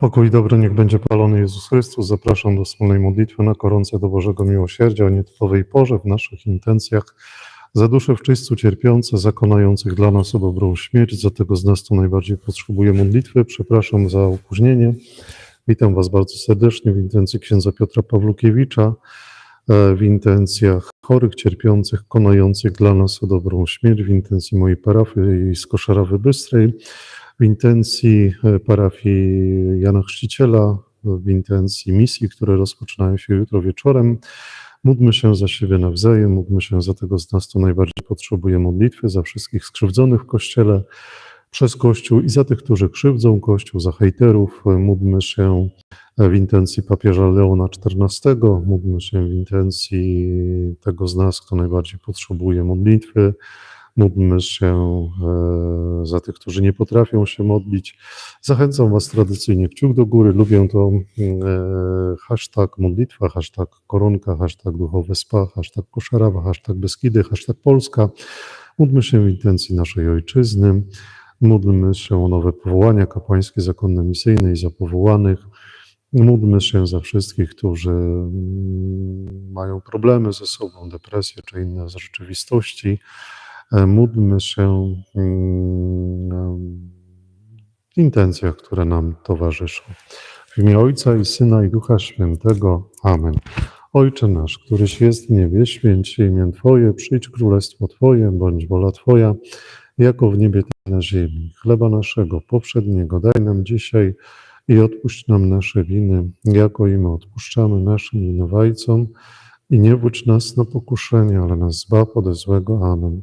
Pokój i dobro niech będzie palony Jezus Chrystus. Zapraszam do wspólnej modlitwy na koronce do Bożego Miłosierdzia o nietypowej porze w naszych intencjach. Za dusze w czyśćcu cierpiące, zakonających dla nas o dobrą śmierć, za tego z nas, kto najbardziej potrzebuje modlitwy. Przepraszam za opóźnienie. Witam Was bardzo serdecznie w intencji księdza Piotra Pawlukiewicza, e, w intencjach chorych, cierpiących, konających dla nas o dobrą śmierć, w intencji mojej parafii z Koszarawy Bystrej, w intencji e, parafii Jana Chrzciciela, w intencji misji, które rozpoczynają się jutro wieczorem. Módlmy się za siebie nawzajem, módlmy się za tego z nas, kto najbardziej potrzebuje modlitwy, za wszystkich skrzywdzonych w Kościele, przez Kościół i za tych, którzy krzywdzą Kościół, za hejterów. Módlmy się w intencji papieża Leona XIV, módlmy się w intencji tego z nas, kto najbardziej potrzebuje modlitwy. Módlmy się e, za tych, którzy nie potrafią się modlić. Zachęcam Was tradycyjnie kciuk do góry. Lubię to e, hashtag modlitwa, hashtag koronka, hashtag duchowe spa, hashtag koszarawa, hashtag Beskidy, hashtag Polska. Módlmy się w intencji naszej ojczyzny. Módlmy się o nowe powołania kapłańskie, zakonne, misyjne i za powołanych. Módlmy się za wszystkich, którzy mm, mają problemy ze sobą, depresję czy inne z rzeczywistości. E, Módlmy się mm, w intencjach, które nam towarzyszą. W imię Ojca i Syna i Ducha Świętego. Amen. Ojcze nasz, któryś jest w niebie, święć imię Twoje, przyjdź królestwo Twoje, bądź wola Twoja, jako w niebie, tak na ziemi. Chleba naszego poprzedniego daj nam dzisiaj i odpuść nam nasze winy, jako i my odpuszczamy naszym winowajcom. I nie wódź nas na pokuszenie, ale nas zbaw ode złego. Amen.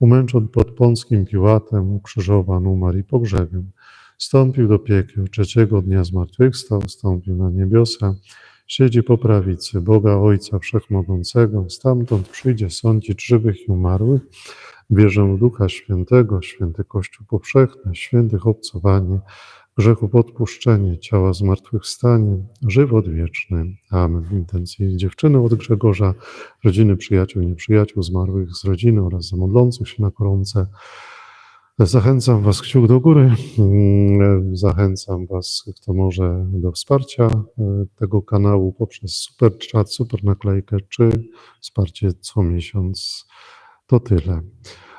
umęczon pod Pąckim Piłatem, ukrzyżowan, umarł i pogrzebion. Stąpił do piekieł, trzeciego dnia zmartwychwstał, stąpił na niebiosa, siedzi po prawicy Boga Ojca Wszechmogącego, stamtąd przyjdzie sądzić żywych i umarłych. Wierzę w Ducha Świętego, święty Kościół powszechny, świętych obcowanie, grzechów odpuszczenie, ciała zmartwychwstanie, żywot wieczny. Amen. W intencji dziewczyny od Grzegorza, rodziny, przyjaciół, nieprzyjaciół, zmarłych z rodziny oraz za modlących się na koronce. Zachęcam Was kciuk do góry. Mm, Zachęcam Was, kto może, do wsparcia e, tego kanału poprzez super chat, super naklejkę, czy wsparcie co miesiąc. To tyle.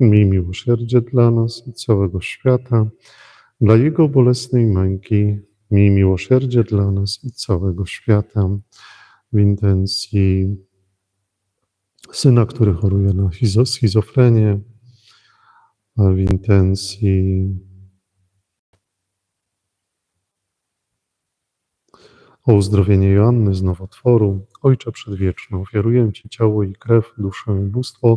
miej miłosierdzie dla nas i całego świata. Dla Jego bolesnej męki, miej miłosierdzie dla nas i całego świata. W intencji syna, który choruje na schizo- schizofrenię, w intencji o uzdrowienie Joanny z nowotworu. Ojcze Przedwieczny, ofiaruję Ci ciało i krew, duszę i bóstwo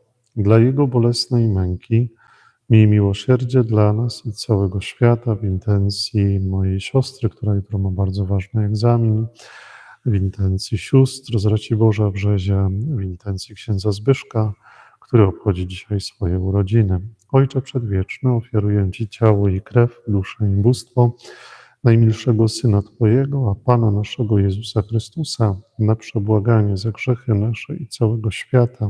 dla Jego bolesnej męki, miej miłosierdzie dla nas i całego świata w intencji mojej siostry, która jutro ma bardzo ważny egzamin, w intencji sióstr z Raciborza Brzezie, w intencji księdza Zbyszka, który obchodzi dzisiaj swoje urodziny. Ojcze Przedwieczny, ofiaruję Ci ciało i krew, duszę i bóstwo najmilszego Syna Twojego, a Pana naszego Jezusa Chrystusa, na przebłaganie za grzechy nasze i całego świata,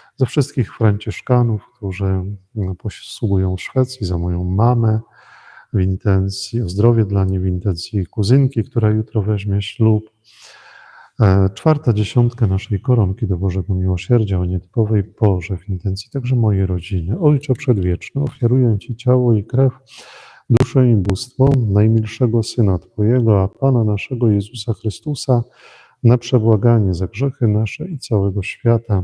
Za wszystkich Franciszkanów, którzy no, posługują w Szwecji, za moją mamę, w intencji, o zdrowie dla niej, w intencji kuzynki, która jutro weźmie ślub. E, Czwarta dziesiątka naszej koronki do Bożego Miłosierdzia o nietypowej porze, w intencji także mojej rodziny. Ojcze Przedwieczny, ofiaruję Ci ciało i krew, duszę i bóstwo najmilszego Syna Twojego, a Pana naszego Jezusa Chrystusa, na przebłaganie za grzechy nasze i całego świata.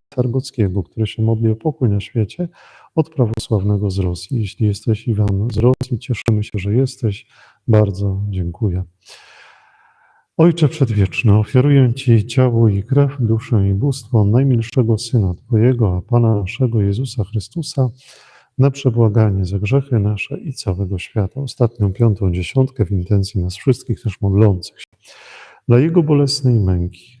Targockiego, który się modli o pokój na świecie, od prawosławnego z Rosji. Jeśli jesteś Iwan z Rosji, cieszymy się, że jesteś. Bardzo dziękuję. Ojcze Przedwieczny, ofiaruję Ci ciało i krew, duszę i bóstwo najmilszego Syna Twojego, a Pana naszego Jezusa Chrystusa, na przebłaganie za grzechy nasze i całego świata. Ostatnią, piątą dziesiątkę w intencji nas wszystkich też modlących się. Dla Jego bolesnej męki,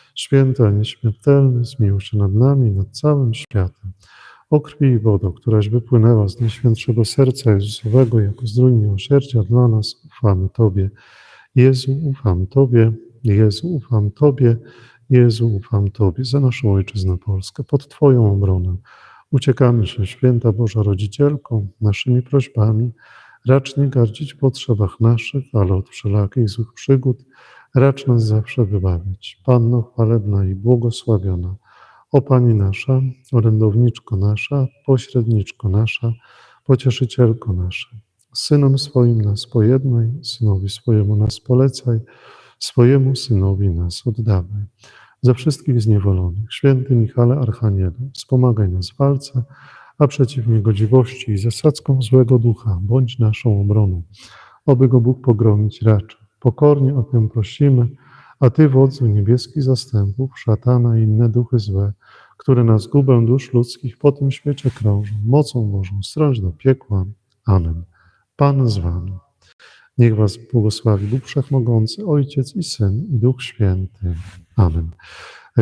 święty a nieśmiertelny, zmiłuj się nad nami nad całym światem. O krwi i wodo, któraś wypłynęła z Najświętszego Serca Jezusowego jako zdrój miłosierdzia dla nas, ufamy Tobie. Jezu, ufam Tobie. Jezu, ufam Tobie. Jezu, ufam Tobie za naszą Ojczyznę Polskę, pod Twoją obronę. Uciekamy się, Święta Boża Rodzicielko, naszymi prośbami. Racz nie gardzić w potrzebach naszych, ale od wszelakich złych przygód racz nas zawsze wybawiać. Panno chwalebna i błogosławiona, o Pani nasza, orędowniczko nasza, pośredniczko nasza, pocieszycielko nasza, Synem swoim nas pojednaj, Synowi swojemu nas polecaj, swojemu Synowi nas oddawaj. Za wszystkich zniewolonych, święty Michale Archaniele, wspomagaj nas w walce, a przeciw niegodziwości i zasadzkom złego ducha bądź naszą obroną. Oby go Bóg pogromić raczy. Pokornie o tym prosimy, a Ty, wodzu niebieskich zastępów, szatana i inne duchy złe, które na zgubę dusz ludzkich po tym świecie krążą, mocą Bożą strąć do piekła. Amen. Pan z Wami. Niech Was błogosławi Bóg Wszechmogący, Ojciec i Syn i Duch Święty. Amen.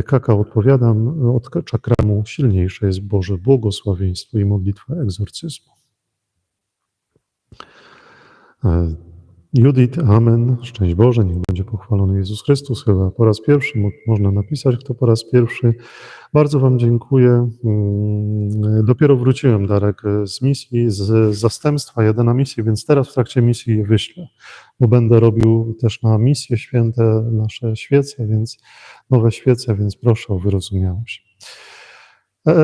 Kakao odpowiadam, od czakramu silniejsze jest Boże błogosławieństwo i modlitwa egzorcyzmu. E, Judith, amen. Szczęść Boże, niech będzie pochwalony Jezus Chrystus. Chyba po raz pierwszy mo- można napisać, kto po raz pierwszy. Bardzo Wam dziękuję. Mm, Dopiero wróciłem, Darek, z misji, z zastępstwa. Jadę na misję, więc teraz w trakcie misji je wyślę, bo będę robił też na misje święte nasze świece, więc nowe świece, więc proszę o wyrozumiałość. Eee,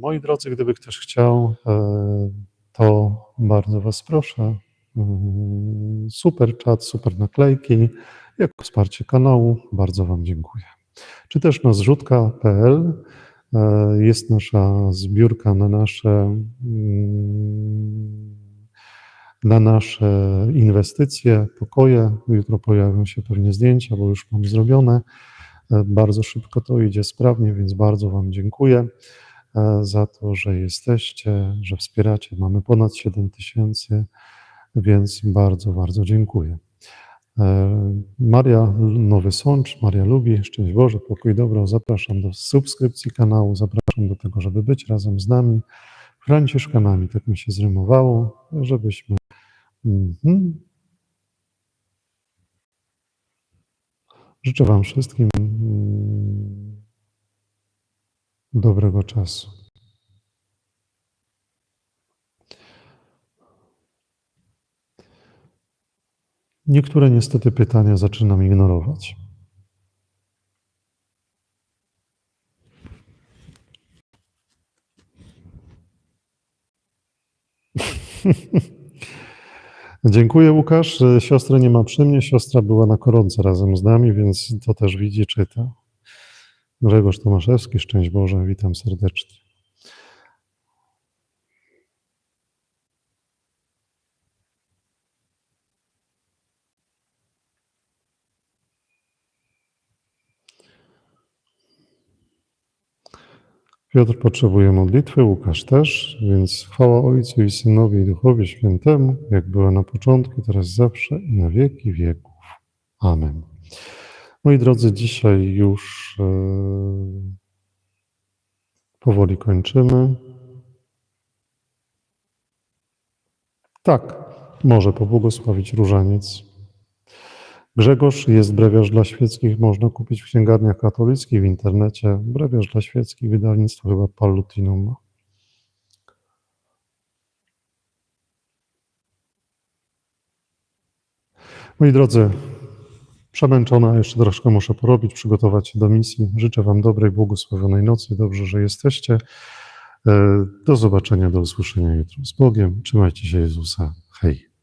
moi drodzy, gdyby ktoś chciał, eee, to bardzo Was proszę. Mm, Super czat, super naklejki, jako wsparcie kanału. Bardzo Wam dziękuję. Czy też na zrzutka.pl e, jest nasza zbiórka na nasze, mm, na nasze inwestycje, pokoje. Jutro pojawią się pewnie zdjęcia, bo już mam zrobione. E, Bardzo szybko to idzie sprawnie, więc bardzo Wam dziękuję za to, że jesteście, że wspieracie. Mamy ponad 7 tysięcy, więc bardzo, bardzo dziękuję. E, Maria Nowy Sącz, Maria lubi, szczęść Boże, pokój dobro, zapraszam do subskrypcji kanału, zapraszam do tego, żeby być razem z nami, Franciszkanami, tak mi się zrymowało, żebyśmy... Mhm. Życzę Wam wszystkim dobrego czasu. Niektóre niestety pytania zaczynam ignorować. Dziękuję Łukasz. Siostry nie ma przy mnie. Siostra była na koronce razem z nami, więc to też widzi, czyta. Grzegorz Tomaszewski, szczęść Boże, witam serdecznie. Piotr potrzebuje modlitwy, Łukasz też, więc chwała Ojcu i Synowi i Duchowi Świętemu, jak była na początku, teraz zawsze i na wieki wieków. Amen. Moi drodzy, dzisiaj już e, powoli kończymy. Tak, może pobłogosławić różaniec. Grzegorz jest brewiarz dla świeckich, można kupić w księgarniach katolickich, w internecie. Brewiarz dla świeckich, wydawnictwo chyba Pallutinum. Moi drodzy, przemęczona, jeszcze troszkę muszę porobić, przygotować się do misji. Życzę Wam dobrej, błogosławionej nocy. Dobrze, że jesteście. E, Do zobaczenia, do usłyszenia jutro. Z Bogiem. Trzymajcie się Jezusa. Hej.